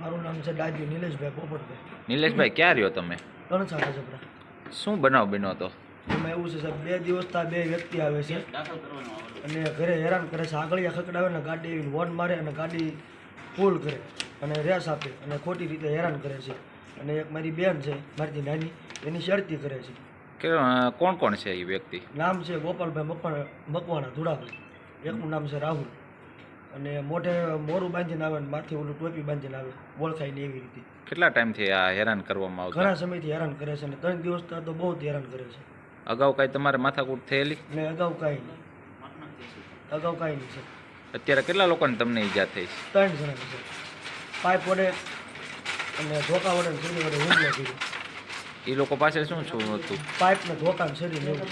મારું નામ છે ડાજી નિલેશભાઈ પોપટભાઈ. નિલેશભાઈ ક્યાં રહ્યો તમે? કણસાકા જબરા શું બનાવ બન્યો તો એમાં એવું છે સાહેબ બે દિવસથી આ બે વ્યક્તિ આવે છે. અને ઘરે હેરાન કરે છે. આગળ ખકડાવે ને ગાડી એવી વોન મારે અને ગાડી ફૂલ કરે અને રેસ આપે અને ખોટી રીતે હેરાન કરે છે. અને એક મારી બેન છે મારીથી નાની એની શરતી કરે છે. કે કોણ કોણ છે એ વ્યક્તિ? નામ છે ગોપાલભાઈ મકવાણા મકવાણા ધુડાભાઈ એકનું નામ છે રાહુલ. અને મોઢે મોરું બાંધીને આવે ને માથે ઓલું ટોપી બાંધીને આવે ઓળખાય ને એવી રીતે. કેટલા ટાઈમથી આ હેરાન કરવામાં આવતા? ઘણા સમયથી હેરાન કરે છે અને ત્રણ દિવસ તો બહુ જ હેરાન કરે છે. અગાઉ કાંઈ તમારે માથાકૂટ થયેલી? ને અગાઉ કાંઈ નહીં. અગાઉ કાંઈ નહીં સર અત્યારે કેટલા લોકોને તમને ઈજા થઈ છે? ત્રણ જણાની સર પાઇપ વડે અને ધોકા વડે ને છરી વડે હુમલો કર્યો. એ લોકો પાસે શું શું હતું? પાઇપ ને ધોકા ને છરી ને એવું